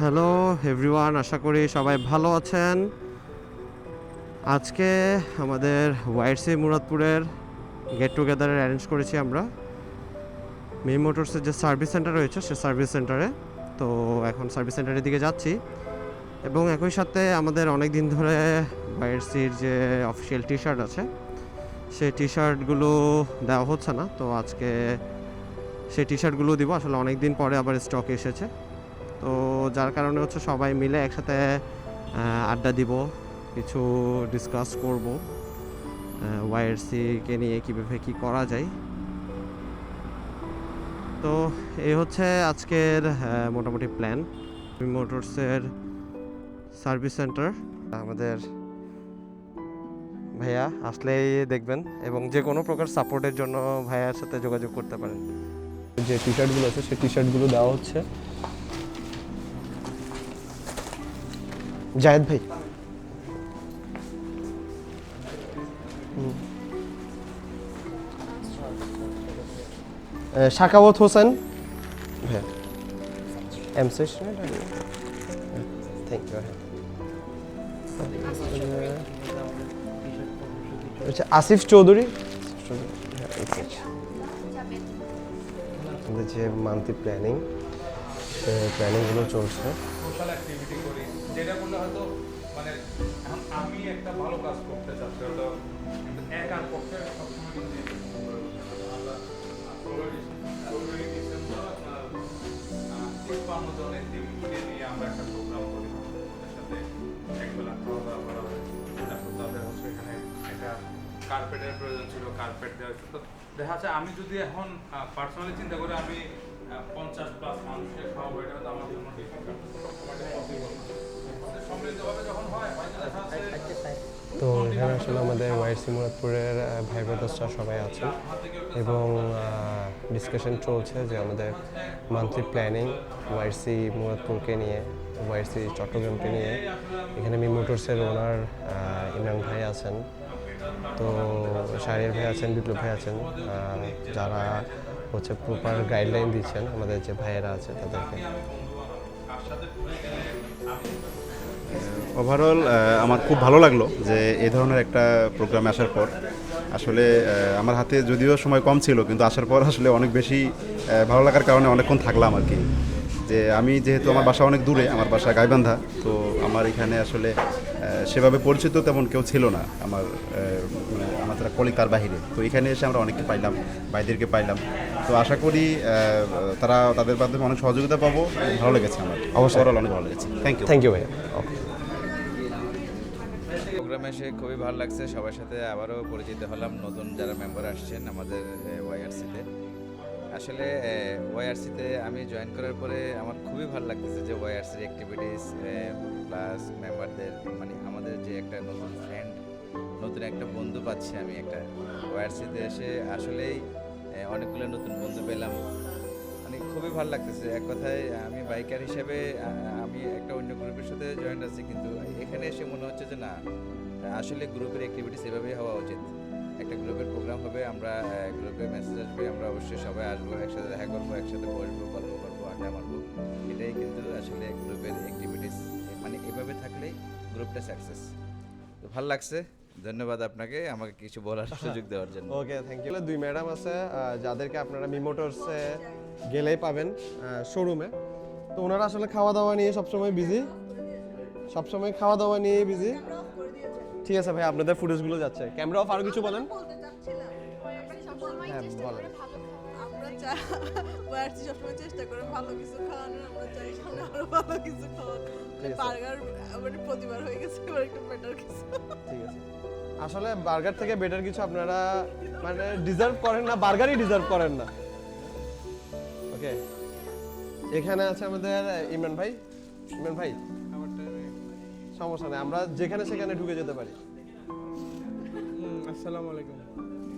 Hello everyone আশা করি সবাই ভালো আছেন। আজকে আমাদের ওয়াইসি মুরাদপুরের গেট টুগেদারের অ্যারেঞ্জ করেছি আমরা। মি মোটরসের যে সার্ভিস সেন্টার রয়েছে, সে সার্ভিস সেন্টারে তো এখন সার্ভিস সেন্টারের দিকে যাচ্ছি। এবং একই সাথে আমাদের অনেক দিন ধরে ওয়াইসির যে অফিসিয়াল টি শার্ট আছে, সেই টি শার্টগুলো দেওয়া হচ্ছে না। তো আজকে সেই টি শার্টগুলো দিব। আসলে অনেক দিন পরে আবার স্টক এসেছে। তো যার কারণে হচ্ছে সবাই মিলে একসাথে আড্ডা দিব, কিছু ডিসকাস করব ওয়াইআরসিকে নিয়ে কীভাবে কী করা যায়। তো এই হচ্ছে আজকের মোটামুটি প্ল্যান মোটরসের সার্ভিস সেন্টার আমাদের ভাইয়া আসলেই দেখবেন এবং যে কোনো প্রকার সাপোর্টের জন্য ভাইয়ার সাথে যোগাযোগ করতে পারেন। যে টি শার্টগুলো আছে সেই টি শার্টগুলো দেওয়া হচ্ছে। জায়েদ ভাই। শাকাওয়াত হোসেন। হ্যাঁ এম থ্যাংক ইউ আচ্ছা আসিফ চৌধুরী। আমাদের যে মান্থলি প্ল্যানিং প্ল্যানিংগুলো চলছে। সোশ্যাল অ্যাক্টিভিটি করি, যেটা করলে হয়তো মানে এখন আমি একটা ভালো কাজ করতে চাচ্ছি, হয়তো এক আর পক্ষে সবসময় জনের একটা প্রোগ্রাম করি। ওদের সাথে একবেলা খাওয়া হচ্ছে একটা কার্পেটের প্রয়োজন ছিল কার্পেট দেওয়া হয়েছে। তো দেখা যাচ্ছে আমি যদি এখন পার্সোনালি চিন্তা করি, আমি পঞ্চাশ প্লাস মানুষকে খাওয়াবো, এটা আসলে আমাদের ওয়াইসি মুরাদপুরের ভাই ব্রাদার্সরা সবাই আছেন এবং ডিসকাশন চলছে যে আমাদের মান্থলি প্ল্যানিং ওয়াইসি মুরাদপুরকে নিয়ে ওয়াইসি চট্টগ্রামকে নিয়ে। এখানে মি মোটরসের ওনার ইমরান ভাই আছেন। তো শাহরিয়ার ভাই আছেন, বিপ্লব ভাই আছেন যারা হচ্ছে প্রপার গাইডলাইন দিচ্ছেন আমাদের যে ভাইয়েরা আছে তাদেরকে। ওভারঅল আমার খুব ভালো লাগল যে এই ধরনের একটা প্রোগ্রামে আসার পর। আসলে আমার হাতে যদিও সময় কম ছিল, কিন্তু আসার পর আসলে অনেক বেশি ভালো লাগার কারণে অনেকক্ষণ থাকলাম আর কি। যে আমি যেহেতু আমার বাসা অনেক দূরে, আমার বাসা গাইবান্ধা, তো আমার এখানে আসলে সেভাবে পরিচিত তেমন কেউ ছিল না আমার মানে আমার যারা কলিগ তার বাহিরে। তো এখানে এসে আমরা অনেককে পাইলাম ভাইদেরকে পাইলাম। তো আশা করি তারা তাদের মাধ্যমে অনেক সহযোগিতা পাবো ভালো লেগেছে আমার। অবশ্যই। অনেক ভালো লেগেছে। থ্যাংক ইউ থ্যাংক ইউ ভাইয়া। ওকে প্রোগ্রামে এসে খুবই ভালো লাগছে। সবার সাথে আবারও পরিচিত হলাম। নতুন যারা মেম্বার আসছেন আমাদের ওয়াইআরসিতে আসলে ওয়াইআরসিতে আমি জয়েন করার পরে আমার খুবই ভালো লাগতেছে যে ওয়াইআরসির অ্যাক্টিভিটিস প্লাস মেম্বারদের মানে আমাদের যে একটা নতুন ফ্রেন্ড নতুন একটা বন্ধু পাচ্ছি আমি একটা ওয়াইআরসিতে এসে আসলেই অনেকগুলো নতুন বন্ধু পেলাম। মানে খুবই ভালো লাগতেছে। এক কথায়, আমি বাইকার হিসেবে আমি একটা অন্য গ্রুপের সাথে জয়েন আছি, কিন্তু এখানে এসে মনে হচ্ছে যে না, আসলে গ্রুপের অ্যাক্টিভিটিস এভাবেই হওয়া উচিত। একটা গ্রুপের প্রোগ্রাম হবে আমরা গ্রুপে মেসেজ আসবে আমরা অবশ্যই সবাই আসব একসাথে দেখা করব একসাথে বসবো গল্প করব আড্ডা মারবো। এটাই কিন্তু আসলে গ্রুপের অ্যাক্টিভিটিস মানে এভাবে থাকলেই গ্রুপটা সাকসেস তো ভালো লাগছে ধন্যবাদ আপনাকে আমাকে কিছু বলার সুযোগ দেওয়ার জন্য। ওকে থ্যাংক ইউ দুই ম্যাডাম আছে যাদেরকে আপনারা মি মোটরসে গেলেই পাবেন শোরুমে তো ওনারা আসলে খাওয়া দাওয়া নিয়ে সবসময় বিজি সবসময় খাওয়া দাওয়া নিয়ে বিজি ঠিক আছে ভাই আপনাদের ফুটেজগুলো যাচ্ছে। ক্যামেরা অফ আরও কিছু বলেন? সবসময় হ্যাঁ, বলেন। করে ভালো খাওয়া। আমরা চাই ওয়ার্সি সবসময় চেষ্টা করে ভালো কিছু খাওয়ানোর আমরা চাই সামনে আরও ভালো কিছু খাওয়ানো ঠিক আছে। বার্গার মানে প্রতিবার হয়ে গেছে এবার একটু বেটার কিছু। ঠিক আছে। আসলে বার্গার থেকে বেটার কিছু আপনারা মানে ডিজার্ভ করেন না বার্গারই ডিজার্ভ করেন না। ওকে এখানে আছে আমাদের ইমরান ভাই। ইমরান ভাই সমস্যা নেই আমরা যেখানে সেখানে ঢুকে যেতে পারি। আসসালামু আলাইকুম।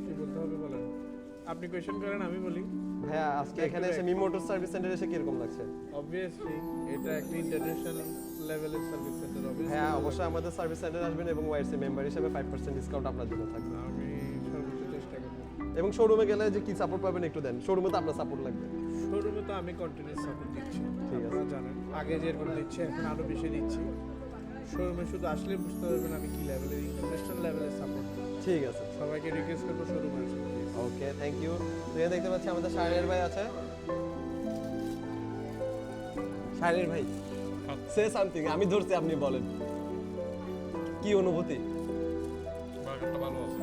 কি বলতে হবে বলেন? আপনি কোয়েশ্চেন করেন আমি বলি। ভাইয়া আজকে এখানে এসে মি মোটর সার্ভিস সেন্টার এসে কীরকম লাগছে? অবভিয়াসলি এটা একটা ইন্টারন্যাশনাল লেভেলের সার্ভিস সেন্টার হ্যাঁ অবশ্যই আমাদের সার্ভিস সেন্টার আসবেন এবং ওয়াইসি মেম্বার হিসেবে ফাইভ পার্সেন্ট ডিসকাউন্ট আপনার জন্য থাকবে। আমি সর্বোচ্চ চেষ্টা করব। এবং শোরুমে গেলে যে কি সাপোর্ট পাবেন একটু দেন। শোরুমে তো আপনার সাপোর্ট লাগবে। শোরুমে তো আমি কন্টিনিউস সাপোর্ট দিচ্ছি। ঠিক আছে। জানেন। আগে যেরকম দিচ্ছি এখন আরও বেশি দিচ্ছি। শোরুমে শুধু আসলে বুঝতে পারবেন আমি কি লেভেলের ইন্টারন্যাশনাল লেভেলের সাপোর্ট ঠিক আছে। সবাইকে রিকোয়েস্ট করব শোরুমে ওকে থ্যাংক ইউ তুই দেখতে পাচ্ছি আমাদের শাহরিয়ার ভাই আছে। শাহরিয়ার ভাই সে সামথিং আমি ধরছি আপনি বলেন। কি অনুভূতি? ভালো আছে।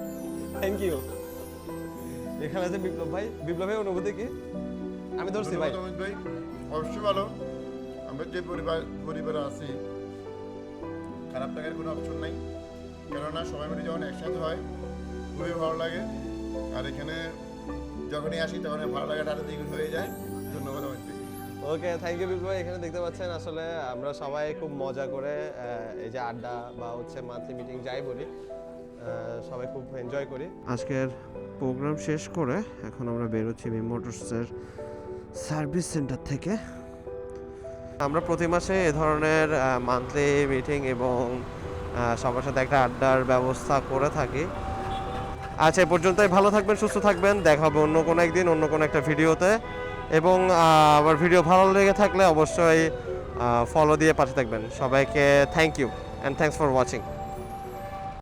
থ্যাংক ইউ এখানে আছে বিপ্লব ভাই। বিপ্লব ভাই অনুভূতি কি? আমি ধরছি ভাই। ভাই। অবশ্যই ভালো। আমরা যে পরিবার পরিবারে আছি খারাপ লাগার কোনো অপশন নাই। কেননা সবাই মিলে যখন একসাথে হয় খুবই ভালো লাগে। আর এখানে যখনই আসি তখন ভালো লাগাটা আরও দ্বিগুণ হয়ে যায়। ধন্যবাদ ভাই ওকে থ্যাংক ইউ বিপ্লব এখানে দেখতে পাচ্ছেন আসলে আমরা সবাই খুব মজা করে এই যে আড্ডা বা হচ্ছে মান্থলি মিটিং যাই বলি সবাই খুব এনজয় করি। আজকের প্রোগ্রাম শেষ করে এখন আমরা বেরোচ্ছি মোটরসের সার্ভিস সেন্টার থেকে। আমরা প্রতি মাসে এ ধরনের মান্থলি মিটিং এবং সবার সাথে একটা আড্ডার ব্যবস্থা করে থাকি। আচ্ছা এ পর্যন্তই। ভালো থাকবেন, সুস্থ থাকবেন। দেখা হবে অন্য কোনো একদিন, অন্য কোনো একটা ভিডিওতে। এবং আবার আমার ভিডিও ভালো লেগে থাকলে অবশ্যই ফলো দিয়ে পাশে থাকবেন। সবাইকে thank you and thanks for watching